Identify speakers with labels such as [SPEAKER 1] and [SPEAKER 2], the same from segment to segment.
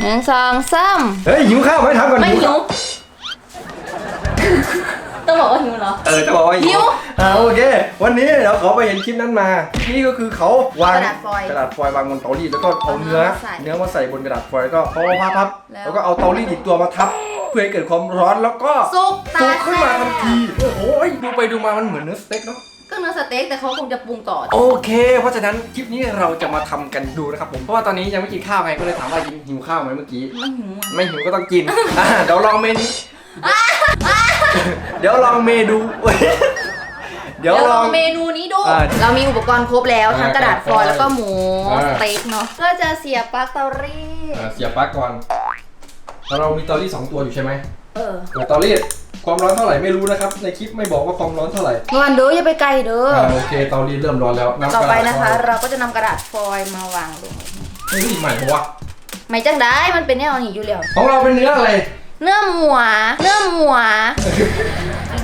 [SPEAKER 1] หนึ่งสองสาม
[SPEAKER 2] เฮ้ยหิวข้าวไหมถามก่อน
[SPEAKER 1] ไม่หิ
[SPEAKER 2] ข้าว
[SPEAKER 1] ต้องบอกว่าหิวเหรอ
[SPEAKER 2] เออจะบอกว่า
[SPEAKER 1] หิว
[SPEAKER 2] อ่าโอเค วันนี้เดี๋ยวเขาไปเห็นคลิปนั้นมาคลิปนี้ก็คือเขาวาง
[SPEAKER 1] กระดาษฟอยล์
[SPEAKER 2] กระดาษฟอยล์วางบนเตารีดแล้วก็เอา
[SPEAKER 1] เอาเนื้
[SPEAKER 2] เนื้อ
[SPEAKER 1] อมาใส่
[SPEAKER 2] เนื้อมาใส่บนกระดาษฟอยล์แล้วก็พอพับพับ
[SPEAKER 1] แล้ว
[SPEAKER 2] แล้วก็เอาเตารีดอีกตัวมาทับ เพื่อให้เกิดความร้อนแล้วก็
[SPEAKER 1] สุกตา
[SPEAKER 2] สุกขึ้นมาทันทีโอ้โหดูไปดูมามันเหมือนเนื้อสเต็กเนาะ
[SPEAKER 1] ก็ เนื้อสเต็กแต่เขาคงจะปรุงต่อ
[SPEAKER 2] โอเค เพราะฉะนั้นคลิปนี้เราจะมาทำกันดูนะครับผมเพราะว่าตอนนี้ยังไม่กินข้าวไงก็เลยถามว่าหิวข้าวไหมเมื่อกี้
[SPEAKER 1] ไม่หิวอะ
[SPEAKER 2] ไม่หิวก็ต้องกิน อ่าเดี๋ยวลองเมนูเดี๋ยวลองเมนูเว้ยเดี๋ยว
[SPEAKER 1] เดี๋ยว
[SPEAKER 2] ล
[SPEAKER 1] ล
[SPEAKER 2] อ
[SPEAKER 1] อง งเมนูนี้ดู
[SPEAKER 2] อ่า
[SPEAKER 1] เรามีอุปกรณ์ครบแล้วทั้งกระดาษฟอยล์แล้วก็หมู
[SPEAKER 2] อ่า
[SPEAKER 1] สเต็กเนาะก็จะเสียบปลั๊กเตารีด
[SPEAKER 2] อ่าเสียบปลั๊กก่อนแล้วเรามีเตารีดสองตัวอยู่ใช่ไหม
[SPEAKER 1] เออ
[SPEAKER 2] แต่เตารีดความร้อนเท่าไหร่ไม่รู้นะครับ ในคลิปไม่บอกว่าความร้อนเท่าไหร่
[SPEAKER 1] งอนเด้ออย่าไปไกลเด้อ
[SPEAKER 2] อ่าโอเคเตารีดเริ่มร้อนแล้วำ
[SPEAKER 1] ต่อไป
[SPEAKER 2] กรดาษ
[SPEAKER 1] นะคะ
[SPEAKER 2] ฟอยล์
[SPEAKER 1] เราก็จะนำกระดาษฟอยล์มาวางลง
[SPEAKER 2] เฮ้ยใหม่ปะวะ
[SPEAKER 1] ไม่จังได้มันเป็นแนวนี้อยู่แล้ว
[SPEAKER 2] ของเราเป็นเนื้ออะไร
[SPEAKER 1] เนื้อหมูเนื้อหมู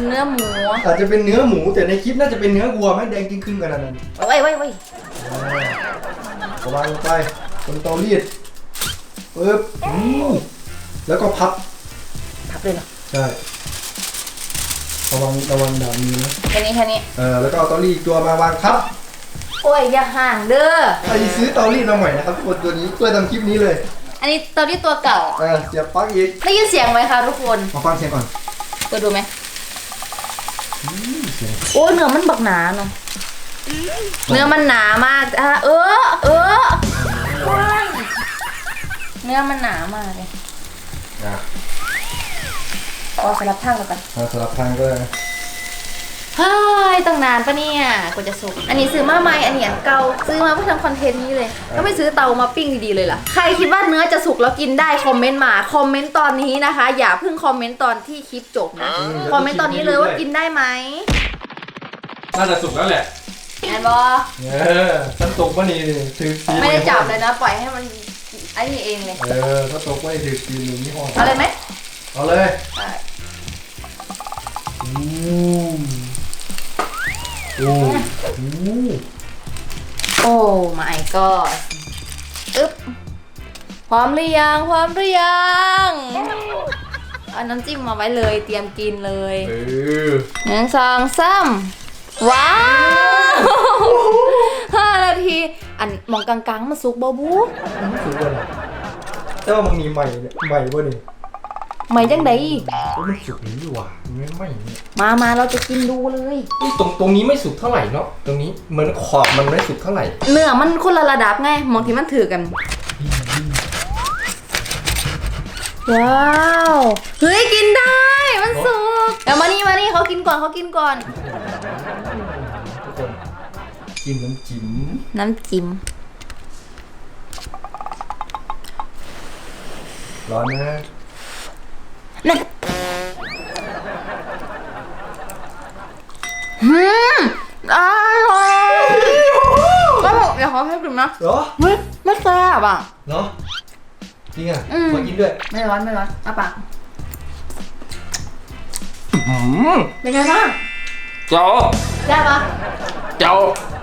[SPEAKER 1] เนื้อหมู
[SPEAKER 2] อาจจะเป็นเนื้อหมูแต่ในคลิปน่าจะเป็นเนื้อวัวไหมแดงจริงครึ่งขนาดนั้น
[SPEAKER 1] ไว้ไว้ไว้
[SPEAKER 2] เอาวางลงไปบนเตารีดปึ๊บอืมแล้วก็พับ
[SPEAKER 1] พับเลยเหรอ
[SPEAKER 2] ใช่ระวังระวังดาบมือนะ
[SPEAKER 1] แค่นี้แค่นี้
[SPEAKER 2] เออแล้วก็เอาเตารีดตัวมาวางทับ
[SPEAKER 1] โอ้ยอย่าห่างเด้อ
[SPEAKER 2] ไปซื้อเตารีดมาใหม่นะครับทุกคนตัวนี้เพื่อทำคลิปนี้เลย
[SPEAKER 1] อันนี้เตาที่ตัวเก่า
[SPEAKER 2] เออเสียบปลั๊กอีก
[SPEAKER 1] ได้ยินเสียงไหมคะทุกคน
[SPEAKER 2] มาฟังเสียงก่อน
[SPEAKER 1] เปิดดูไหม
[SPEAKER 2] อืมเสียง
[SPEAKER 1] โอ้ยเนื้อมันบักหนาเนาะเนื้อมันหนามากอะเออเออว้ายเนื้อมันหนามากเลย
[SPEAKER 2] อะ
[SPEAKER 1] พอสลับทางแล้วกัน
[SPEAKER 2] มาสลับทางก็ได้นะ
[SPEAKER 1] เฮ้ยตั้งนานปะเนี่ยกว่าจะสุก อันนี้ซื้อมาใหม่ อันนี้อันเก่า ซื้อมาเพื่อทำคอนเทนต์นี้เลย ก็ไม่ซื้อเตามาปิ้งดีๆเลยล่ะ ใครคิดว่าเนื้อจะสุกแล้วกินได้คอมเมนต์มา คอมเมนต์ตอนนี้นะคะ อย่าเพิ่งคอมเมนต์ตอนที่คลิปจบนะ คอมเมนต์ตอนนี้เลยว่ากินได้ไหม
[SPEAKER 2] น่าจะสุกแล้วแหละ
[SPEAKER 1] แอนบอ
[SPEAKER 2] เออถ้าตกมานี่นี่ถือตีน
[SPEAKER 1] ไม่ได้จับเลยนะ ปล่อยให้มันไอ้นี่เองเลย
[SPEAKER 2] เออถ้าตกไม่ถือตีนหนึ่งนี่ห้อ
[SPEAKER 1] เอาเลยไหม โอ้ my god อึ๊บ พร้อมหรือยัง พร้อมหรือยัง เอาน้ำจิ้มมาไว้เลย เตรียมกินเลย
[SPEAKER 2] เออ
[SPEAKER 1] หนึ่งสองสามว้าวห้านาที อันมองกลางๆมาสุกบอบู
[SPEAKER 2] มันสุกเลยแต่ว่ามันมีใหม่เนี่ยใหม่ป่ะนี่
[SPEAKER 1] ไม่จังได
[SPEAKER 2] โอ้ยมันสุกนี่ดีว่ะมันไม่ไหม้เนี่ย
[SPEAKER 1] มามาเราจะกินดูเลย
[SPEAKER 2] นี่ตรงตรงนี้ไม่สุกเท่าไหร่เนาะตรงนี้เหมือนขอบมันไม่สุกเท่าไหร่
[SPEAKER 1] เนื้อมันคนละระดับไงมองที่มันถือกัน ว้าวเฮ้ยกินได้ มันสุกเดี๋ยวมานี่มานี่เขากินก่อนเขากินก่อน
[SPEAKER 2] ทุกคนกินน้ำจิ้ม
[SPEAKER 1] น้ำจิ้ม
[SPEAKER 2] ร้อนนะ
[SPEAKER 1] นั่นหืมอร่อยแล้วบอกเดี๋ยวขอให้กินนะ
[SPEAKER 2] เหรอ
[SPEAKER 1] เฮ้ยไม่แซ่บอะ
[SPEAKER 2] เหรอจริงอะ
[SPEAKER 1] อืม
[SPEAKER 2] ขอกินด้วย
[SPEAKER 1] ไม่ร้อนไม่ร้อนอะปาก
[SPEAKER 2] อืม
[SPEAKER 1] เป็นไงบ้าง
[SPEAKER 2] เจ้า
[SPEAKER 1] แซ่บปะ
[SPEAKER 2] เจ้า